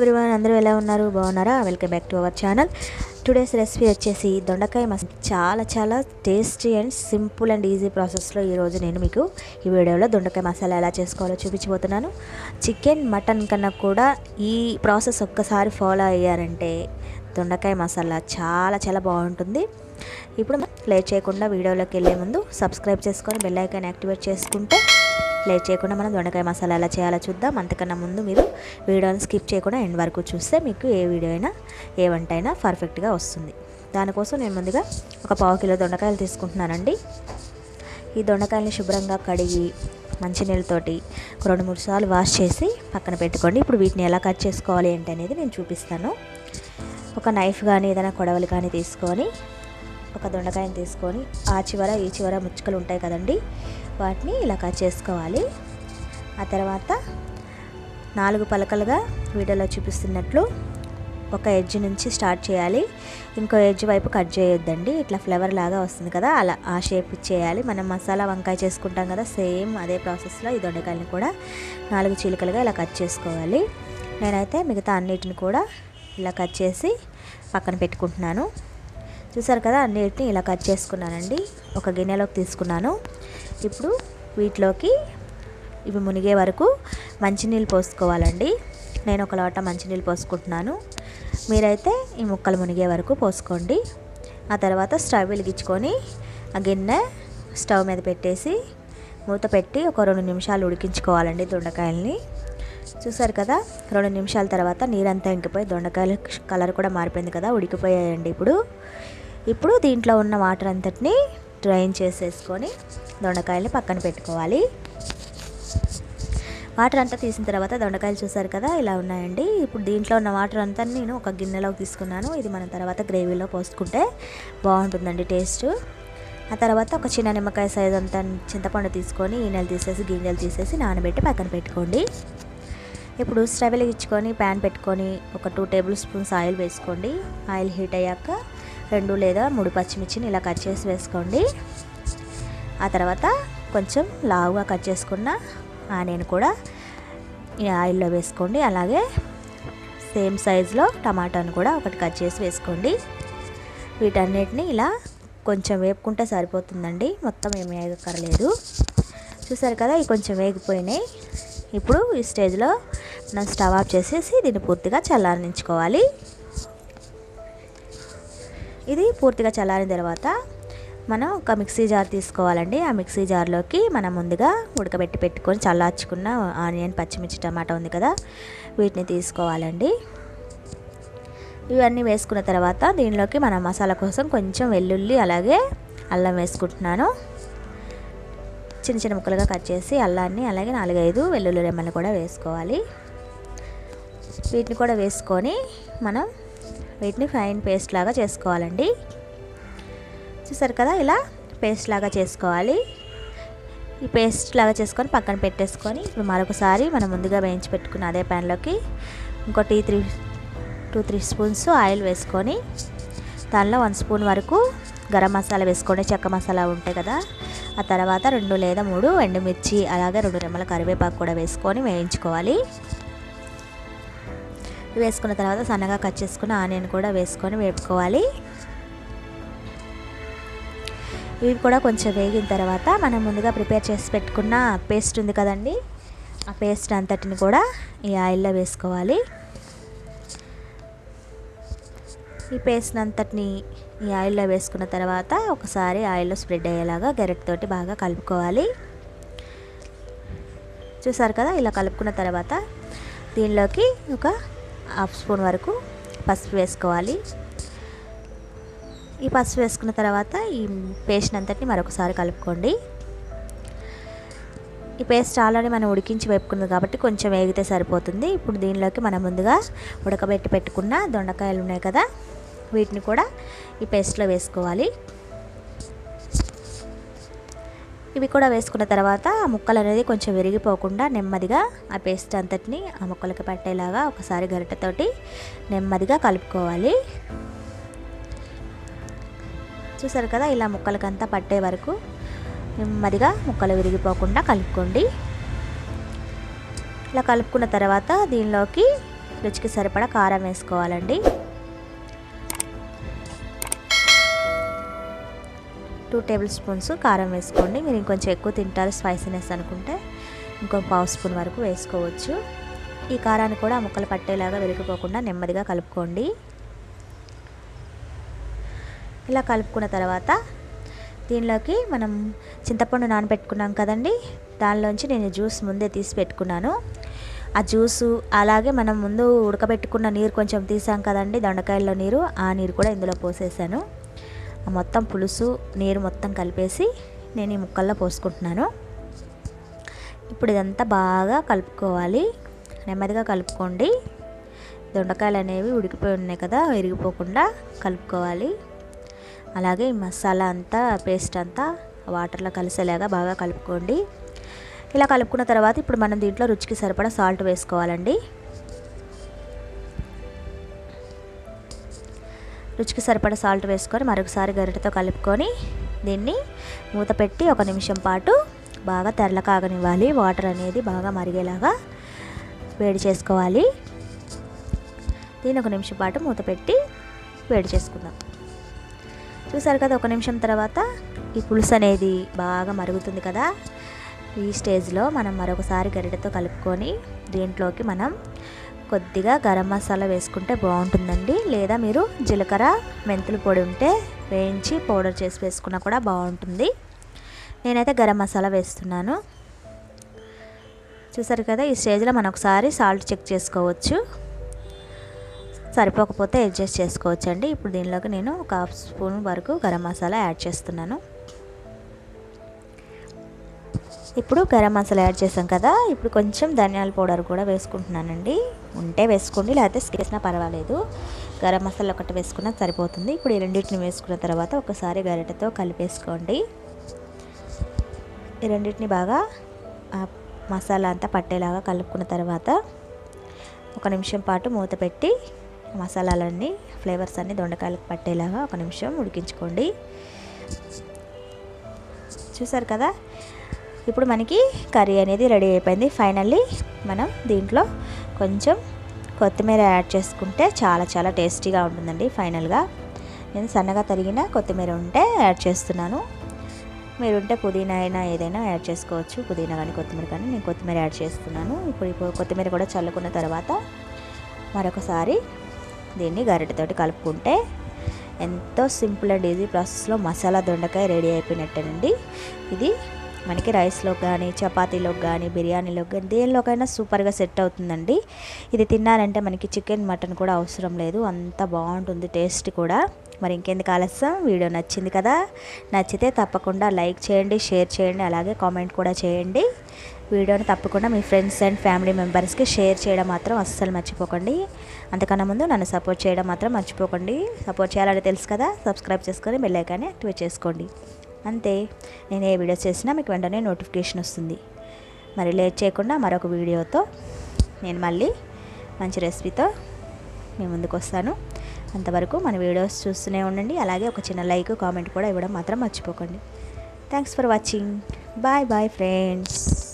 Everyone అందరూ ఎలా ఉన్నారు? బాగున్నారా? Welcome back to our channel today's recipe వచ్చేసి దొండకాయ మసాలా. చాలా చాలా tasty and simple and easy ప్రాసెస్లో ఈరోజు నేను మీకు ఈ వీడియోలో దొండకాయ మసాలా ఎలా చేసుకోవాలో చూపించబోతున్నాను. చికెన్ మటన్ కన్నా కూడా ఈ ప్రాసెస్ ఒక్కసారి ఫాలో అయ్యారంటే దొండకాయ మసాలా చాలా చాలా బాగుంటుంది. ఇప్పుడు ప్లే చేయకుండా వీడియోలోకి వెళ్ళే ముందు సబ్స్క్రైబ్ చేసుకొని బెల్ ఐకాన్ యాక్టివేట్ చేసుకుంటే లేట్ చేయకుండా మనం దొండకాయ మసాలా ఎలా చేయాలో చూద్దాం. అంతకన్నా ముందు మీరు వీడియోని స్కిప్ చేయకుండా ఎండ్ వరకు చూస్తే మీకు ఏ వీడియో అయినా ఏ వంట అయినా పర్ఫెక్ట్గా వస్తుంది. దానికోసం నేను ముందుగా ఒక పావు కిలో దొండకాయలు తీసుకుంటున్నానండి. ఈ దొండకాయలని శుభ్రంగా కడిగి మంచినీళ్ళతోటి నీళ్ళతోటి రెండు మూడు సార్లు వాష్ చేసి పక్కన పెట్టుకోండి. ఇప్పుడు వీటిని ఎలా కట్ చేసుకోవాలి ఏంటి అనేది నేను చూపిస్తాను. ఒక నైఫ్ కానీ ఏదైనా కొడవలి కానీ తీసుకొని ఒక దొండకాయని తీసుకొని ఆ చివర ఈ చివర ముచ్చుకలు ఉంటాయి కదండి. వాటిని ఇలా కట్ చేసుకోవాలి. ఆ తర్వాత నాలుగు పలకలుగా వీడియోలో చూపిస్తున్నట్లు ఒక ఎడ్జ్ నుంచి స్టార్ట్ చేయాలి. ఇంకో ఎడ్జ్ వైపు కట్ చేయొద్దండి. ఇట్లా ఫ్లేవర్ లాగా వస్తుంది కదా అలా ఆ షేప్ చేయాలి. మనం మసాలా వంకాయ చేసుకుంటాం కదా సేమ్ అదే ప్రాసెస్లో ఈ దొండకాయలను కూడా నాలుగు చీలికలుగా ఇలా కట్ చేసుకోవాలి. నేనైతే మిగతా అన్నిటిని కూడా ఇలా కట్ చేసి పక్కన పెట్టుకుంటున్నాను. చూసారు కదా అన్నిటిని ఇలా కట్ చేసుకున్నానండి. ఒక గిన్నెలోకి తీసుకున్నాను. ఇప్పుడు వీటిలోకి ఇవి మునిగే వరకు మంచినీళ్ళు పోసుకోవాలండి. నేను ఒక లోట మంచినీళ్ళు పోసుకుంటున్నాను. మీరైతే ఈ ముక్కలు మునిగే వరకు పోసుకోండి. ఆ తర్వాత స్టవ్ వెలిగించుకొని ఆ గిన్నె స్టవ్ మీద పెట్టేసి మూత పెట్టి ఒక రెండు నిమిషాలు ఉడికించుకోవాలండి దొండకాయల్ని. చూసారు కదా రెండు నిమిషాల తర్వాత నీరంతా ఇంకిపోయి దొండకాయల కలర్ కూడా మారిపోయింది కదా ఉడికిపోయాయండి ఇప్పుడు. ఇప్పుడు దీంట్లో ఉన్న వాటర్ అంతటిని డ్రైన్ చేసేసుకొని దొండకాయలు పక్కన పెట్టుకోవాలి. వాటర్ అంతా తీసిన తర్వాత దొండకాయలు చూసారు కదా ఇలా ఉన్నాయండి. ఇప్పుడు దీంట్లో ఉన్న వాటర్ అంతా నేను ఒక గిన్నెలోకి తీసుకున్నాను. ఇది మన తర్వాత గ్రేవీలో పోసుకుంటే బాగుంటుందండి టేస్ట్. ఆ తర్వాత ఒక చిన్న నిమ్మకాయ సైజ్ అంతా చింతపండు తీసుకొని ఈనెలు తీసేసి గింజలు తీసేసి నానబెట్టి పక్కన పెట్టుకోండి. ఇప్పుడు స్టవ్ వెలిగించుకొని ప్యాన్ పెట్టుకొని ఒక టూ టేబుల్ స్పూన్స్ ఆయిల్ వేసుకోండి. ఆయిల్ హీట్ అయ్యాక రెండు లేదా మూడు పచ్చిమిర్చిని ఇలా కట్ చేసి వేసుకోండి. ఆ తర్వాత కొంచెం లావుగా కట్ చేసుకున్న ఆనియన్ కూడా ఈ ఆయిల్లో వేసుకోండి. అలాగే సేమ్ సైజులో టమాటాను కూడా ఒకటి కట్ చేసి వేసుకోండి. వీటన్నిటిని ఇలా కొంచెం వేపుకుంటే సరిపోతుందండి. మొత్తం ఏమి వేగక్కర్లేదు. చూసారు కదా ఇవి కొంచెం వేగిపోయినాయి. ఇప్పుడు ఈ స్టేజ్లో మనం స్టవ్ ఆఫ్ చేసేసి దీన్ని పూర్తిగా చల్లారించుకోవాలి ఇది పూర్తిగా చల్లారిన తర్వాత మనం ఒక మిక్సీ జార్ తీసుకోవాలండి. ఆ మిక్సీ జార్లోకి మనం ముందుగా ఉడకబెట్టి పెట్టుకొని చల్లార్చుకున్న ఆనియన్ పచ్చిమిర్చి టమాటా ఉంది కదా వీటిని తీసుకోవాలండి. ఇవన్నీ వేసుకున్న తర్వాత దీనిలోకి మన మసాలా కోసం కొంచెం వెల్లుల్లి అలాగే అల్లం వేసుకుంటున్నాను. చిన్న చిన్న ముక్కలుగా కట్ చేసి అల్లాన్ని అలాగే నాలుగైదు వెల్లుల్లి రెమ్మలు కూడా వేసుకోవాలి. వీటిని కూడా వేసుకొని మనం వీటిని ఫైన్ పేస్ట్ లాగా చేసుకోవాలండి. చూసారు కదా ఇలా పేస్ట్ లాగా చేసుకోవాలి. ఈ పేస్ట్ లాగా చేసుకొని పక్కన పెట్టేసుకొని ఇప్పుడు మరొకసారి మనం ముందుగా వేయించి పెట్టుకున్న అదే ప్యాన్లోకి ఇంకో tea three two three spoons oil వేసుకొని దానిలో వన్ స్పూన్ వరకు గరం మసాలా వేసుకోండి. చెక్క మసాలా ఉంటాయి కదా. ఆ తర్వాత రెండు లేదా మూడు ఎండుమిర్చి అలాగే రెండు రెమ్మల కరివేపాకు కూడా వేసుకొని వేయించుకోవాలి. వేసుకున్న తర్వాత సన్నగా కట్ చేసుకున్న ఆనియన్ కూడా వేసుకొని వేపుకోవాలి. ఇవి కూడా కొంచెం వేగిన తర్వాత మనం ముందుగా ప్రిపేర్ చేసి పెట్టుకున్న పేస్ట్ ఉంది కదండి ఆ పేస్ట్ అంతటిని కూడా ఈ ఆయిల్లో వేసుకోవాలి. ఈ పేస్ట్ అంతటిని ఈ ఆయిల్లో వేసుకున్న తర్వాత ఒకసారి ఆయిల్లో స్ప్రెడ్ అయ్యేలాగా గెరెట్తోటి బాగా కలుపుకోవాలి. చూసారు కదా ఇలా కలుపుకున్న తర్వాత దీనిలోకి ఒక హాఫ్ స్పూన్ వరకు పసుపు వేసుకోవాలి. ఈ పసుపు వేసుకున్న తర్వాత ఈ పేస్ట్ అంతటిని మరొకసారి కలుపుకోండి. ఈ పేస్ట్ ఆల్రెడీ మనం ఉడికించి వేపుకుంది కాబట్టి కొంచెం వేగితే సరిపోతుంది. ఇప్పుడు దీనిలోకి మనం ముందుగా ఉడకబెట్టి పెట్టుకున్న దొండకాయలు ఉన్నాయి కదా వీటిని కూడా ఈ పేస్ట్లో వేసుకోవాలి. ఇవి కూడా వేసుకున్న తర్వాత ఆ ముక్కలు అనేది కొంచెం విరిగిపోకుండా నెమ్మదిగా ఆ పేస్ట్ అంతటిని ఆ ముక్కలకి పట్టేలాగా ఒకసారి గరిటెతోటి నెమ్మదిగా కలుపుకోవాలి. చూసారు కదా ఇలా ముక్కలకంతా పట్టే వరకు నెమ్మదిగా ముక్కలు విరిగిపోకుండా కలుపుకోండి. ఇలా కలుపుకున్న తర్వాత దీనిలోకి రుచికి సరిపడా కారం వేసుకోవాలండి. టూ టేబుల్ స్పూన్స్ కారం వేసుకోండి. మీరు ఇంకొంచెం ఎక్కువ తింటారు స్పైసీనెస్ అనుకుంటే ఇంకో పావు స్పూన్ వరకు వేసుకోవచ్చు. ఈ కారాన్ని కూడా ముక్కలు పట్టేలాగా వెలికిపోకుండా నెమ్మదిగా కలుపుకోండి. ఇలా కలుపుకున్న తర్వాత దీనిలోకి మనం చింతపండు నానబెట్టుకున్నాం కదండి. దానిలోంచి నేను జ్యూస్ ముందే తీసి పెట్టుకున్నాను. ఆ జ్యూసు అలాగే మనం ముందు ఉడకబెట్టుకున్న నీరు కొంచెం తీసాం కదండి దొండకాయల్లో నీరు. ఆ నీరు కూడా ఇందులో పోసేసాను. మొత్తం పులుసు నీరు మొత్తం కలిపేసి నేను ఈ ముక్కల్లో పోసుకుంటున్నాను. ఇప్పుడు ఇదంతా బాగా కలుపుకోవాలి. నెమ్మదిగా కలుపుకోండి. దొండకాయలు అనేవి ఉడికిపోయి ఉన్నాయి కదా విరిగిపోకుండా కలుపుకోవాలి. అలాగే ఈ మసాలా అంతా పేస్ట్ అంతా వాటర్లో కలిసేలాగా బాగా కలుపుకోండి. ఇలా కలుపుకున్న తర్వాత ఇప్పుడు మనం దీంట్లో రుచికి సరిపడా సాల్ట్ వేసుకోవాలండి. రుచికి సరిపడ సాల్ట్ వేసుకొని మరొకసారి గరిటతో కలుపుకొని దీన్ని మూత పెట్టి ఒక నిమిషం పాటు బాగా తెరల కాగనివ్వాలి. వాటర్ అనేది బాగా మరిగేలాగా వేడి చేసుకోవాలి. దీన్ని ఒక నిమిషం పాటు మూత పెట్టి వేడి చేసుకుందాం. చూసారు కదా ఒక నిమిషం తర్వాత ఈ పులుసు అనేది బాగా మరుగుతుంది కదా. ఈ స్టేజ్లో మనం మరొకసారి గరిటతో కలుపుకొని దీంట్లోకి మనం కొద్దిగా గరం మసాలా వేసుకుంటే బాగుంటుందండి. లేదా మీరు జీలకర్ర మెంతుల పొడి ఉంటే వేయించి పౌడర్ చేసి వేసుకున్నా కూడా బాగుంటుంది. నేనైతే గరం మసాలా వేస్తున్నాను. చూసారు కదా ఈ స్టేజ్లో మనం ఒకసారి సాల్ట్ చెక్ చేసుకోవచ్చు. సరిపోకపోతే అడ్జస్ట్ చేసుకోవచ్చు అండి ఇప్పుడు దీనిలోకి నేను ఒక హాఫ్ స్పూన్ వరకు గరం మసాలా యాడ్ చేస్తున్నాను. ఇప్పుడు గరం మసాలా యాడ్ చేసాం కదా ఇప్పుడు కొంచెం ధనియాల పౌడర్ కూడా వేసుకుంటున్నానండి. ఉంటే వేసుకోండి లేకపోతే స్కేసినా పర్వాలేదు. గరం మసాలా ఒకటి వేసుకున్నా సరిపోతుంది. ఇప్పుడు ఈ రెండింటిని వేసుకున్న తర్వాత ఒకసారి గరిటతో కలిపేసుకోండి. ఈ రెండింటిని బాగా మసాలా అంతా పట్టేలాగా కలుపుకున్న తర్వాత ఒక నిమిషం పాటు మూత పెట్టి మసాలాలన్నీ ఫ్లేవర్స్ అన్నీ దొండకాయలకు పట్టేలాగా ఒక నిమిషం ఉడికించుకోండి. చూసారు కదా? ఇప్పుడు మనకి కర్రీ అనేది రెడీ అయిపోయింది. ఫైనల్లీ మనం దీంట్లో కొంచెం కొత్తిమీర యాడ్ చేసుకుంటే చాలా చాలా టేస్టీగా ఉంటుందండి ఫైనల్గా. నేను సన్నగా తరిగిన కొత్తిమీర ఉంటే యాడ్ చేస్తున్నాను. మీరు ఉంటే పుదీనా అయినా ఏదైనా యాడ్ చేసుకోవచ్చు. పుదీనా కానీ కొత్తిమీర కానీ నేను కొత్తిమీర యాడ్ చేస్తున్నాను. ఇప్పుడు ఇప్పుడు కొత్తిమీర కూడా చల్లుకున్న తర్వాత మరొకసారి దీన్ని గరిటెతోటి కలుపుకుంటే ఎంతో సింపుల్ అండ్ ఈజీ ప్రాసెస్లో మసాలా దొండకాయ రెడీ అయిపోయినట్టేనండి. ఇది మనకి రైస్లో కానీ చపాతీలోకి కానీ బిర్యానీలో కానీ దేనిలోకైనా సూపర్గా సెట్ అవుతుందండి. ఇది తిన్నారంటే మనకి చికెన్ మటన్ కూడా అవసరం లేదు. అంత బాగుంటుంది టేస్ట్ కూడా. మరి ఇంకెందుకు ఆలస్యం? వీడియో నచ్చింది కదా? నచ్చితే తప్పకుండా లైక్ చేయండి షేర్ చేయండి అలాగే కామెంట్ కూడా చేయండి. వీడియోని తప్పకుండా మీ ఫ్రెండ్స్ అండ్ ఫ్యామిలీ మెంబర్స్కి షేర్ చేయడం మాత్రం అస్సలు మర్చిపోకండి. అంతకన్నా ముందు నన్ను సపోర్ట్ చేయడం మాత్రం మర్చిపోకండి. సపోర్ట్ చేయాలని తెలుసు కదా? సబ్స్క్రైబ్ చేసుకొని బెల్లైకాన్ని యాక్టివేట్ చేసుకోండి. అంతే. నేను ఏ వీడియోస్ చేసినా మీకు వెంటనే నోటిఫికేషన్ వస్తుంది. మరి లేట్ చేయకుండా మరొక వీడియోతో నేను మళ్ళీ మంచి రెసిపీతో మీ ముందుకు వస్తాను. అంతవరకు మన వీడియోస్ చూస్తూనే ఉండండి. అలాగే ఒక చిన్న లైక్ కామెంట్ కూడా ఇవ్వడం మాత్రం మర్చిపోకండి. Thanks for watching bye bye friends